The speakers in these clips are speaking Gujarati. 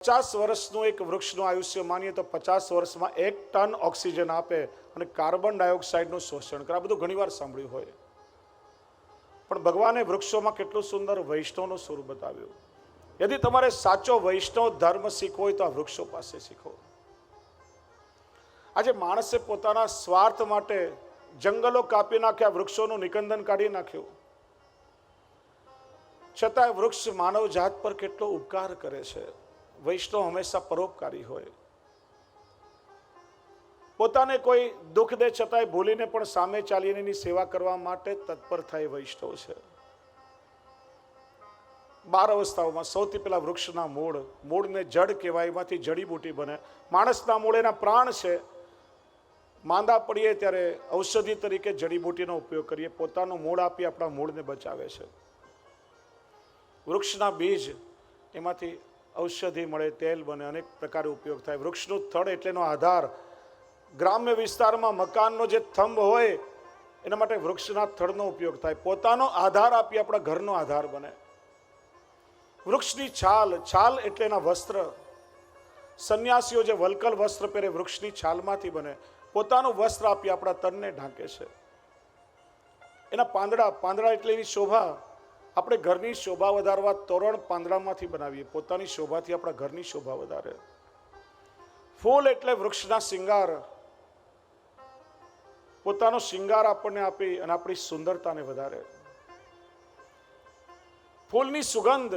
પચાસ વર્ષનું એક વૃક્ષનું આયુષ્ય માનીએ તો પચાસ વર્ષમાં એક ટન ઓક્સિજન આપે અને કાર્બન ડાયોક્સાઇડનું શોષણ કરે. આ બધું ઘણીવાર સાંભળ્યું હોય. પણ ભગવાને વૃક્ષોમાં કેટલું સુંદર વૈષ્ણવનું સ્વરૂપ બતાવ્યું. યદિ તમારે સાચો વૈષ્ણવ ધર્મ શીખવો હોય તો આ વૃક્ષો પાસે શીખો. આજે માણસે પોતાના સ્વાર્થ માટે જંગલો કાપી નાખ્યા વૃક્ષોનું નિકંદન કાઢી નાખ્યું. છતાંય વૃક્ષ માનવ જાત પર કેટલો ઉપકાર કરે છે. વૈષ્ણવ હંમેશા પરોપકારી હોય. પોતાને કોઈ દુઃખ દે છતાંય ભૂલીને પણ સામે ચાલીને એની સેવા કરવા માટે તત્પર થાય વૈષ્ણવ છે. બાર અવસ્થાઓમાં સૌથી પહેલાં વૃક્ષના મૂળ, મૂળને જડ કહેવાય, એમાંથી જડીબૂટી બને. માણસના મૂળ એના પ્રાણ છે. માંદા પડીએ ત્યારે ઔષધિ તરીકે જડીબૂટીનો ઉપયોગ કરીએ. પોતાનું મૂળ આપી આપણા મૂળને બચાવે છે. વૃક્ષના બીજ, એમાંથી ઔષધિ મળે, તેલ બને, અનેક પ્રકારે ઉપયોગ થાય. વૃક્ષનું થડ એટલેનો આધાર ગ્રામ્ય વિસ્તારમાં મકાનનો જે થંભ હોય, એના માટે વૃક્ષના થડનો ઉપયોગ થાય. પોતાનો આધાર આપી આપણા ઘરનો આધાર બને. વૃક્ષની છાલ છાલ એટલે એના વસ્ત્ર. સંન્યાસીઓ જે વલકલ વસ્ત્ર પહેરે, વૃક્ષની છાલમાંથી બને. પોતાનું વસ્ત્ર આપી આપણા તનને ઢાંકે છે. એના પાંદડા પાંદડા એટલે એની શોભા. આપણે ઘરની શોભા વધારવા તોરણ પાંદડામાંથી બનાવીએ. પોતાની શોભાથી આપણા ઘરની શોભા વધારે. ફૂલ એટલે વૃક્ષના શિંગાર. પોતાનો શિંગાર આપણને આપે અને આપણી સુંદરતાને વધારે. ફૂલની સુગંધ.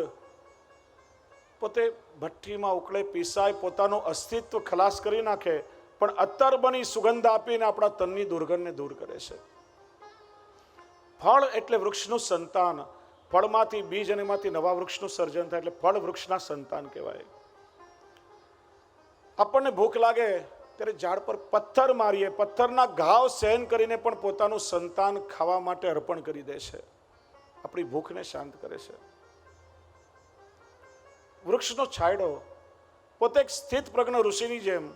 પોતે ભઠ્ઠીમાં ઉકળે, પીસાય, પોતાનું અસ્તિત્વ ખલાસ કરી નાખે, પણ અત્તર બની સુગંધ આપીને આપણા તનની દુર્ગંધને દૂર કરે છે. ફળ એટલે વૃક્ષનું સંતાન. ફળમાંથી બીજ અને એમાંથી નવા વૃક્ષનું સર્જન થાય એટલે ફળ વૃક્ષના સંતાન કહેવાય. આપણને ભૂખ લાગે ત્યારે ઝાડ પર પથ્થર મારીએ, પથ્થરના ઘાવ સહન કરીને પણ પોતાનું સંતાન ખાવા માટે અર્પણ કરી દે છે. આપણી ભૂખને શાંત કરે છે. વૃક્ષનો છાંયડો પોતે એક સ્થિત પ્રજ્ઞ ઋષિની જેમ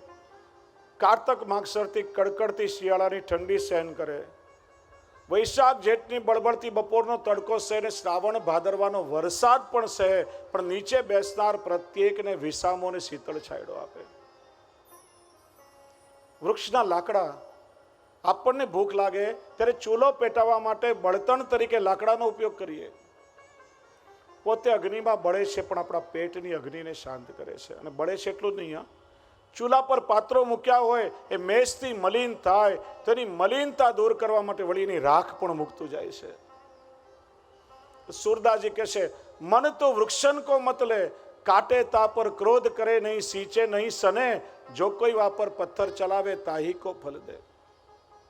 કારતક માગસરથી કડકડતી શિયાળાની ઠંડી સહન કરે. વૈશાખ જેઠની બળબડતી બપોરનો તડકો છે ને શ્રાવણ ભાદરવાનો વરસાદ પણ સહે પણ નીચે બેસનાર પ્રત્યેકને વિસામોને શીતળ છાયડો આપે. વૃક્ષના લાકડા, આપણને ભૂખ લાગે ત્યારે ચૂલો પેટાવવા માટે બળતણ તરીકે લાકડાનો ઉપયોગ કરીએ. પોતે અગ્નિમાં બળે છે પણ આપણા પેટની અગ્નિને શાંત કરે છે. અને બળે છે એટલું જ નહીં ચૂલા પર પાત્રો મૂક્યા હોય, એ મેષથી મલિન થાય. તેની મલિનતા દૂર કરવા માટે વળી એની રાખ પણ મૂકતું જાય છે. સુરદાજી કહે છે, મન તો વૃક્ષન કો મતલે કાટે તા પર ક્રોધ કરે નહીં, સીંચે નહીં સને, જો કોઈ વાપર પથ્થર ચલાવે તાહી કો ફલ દે.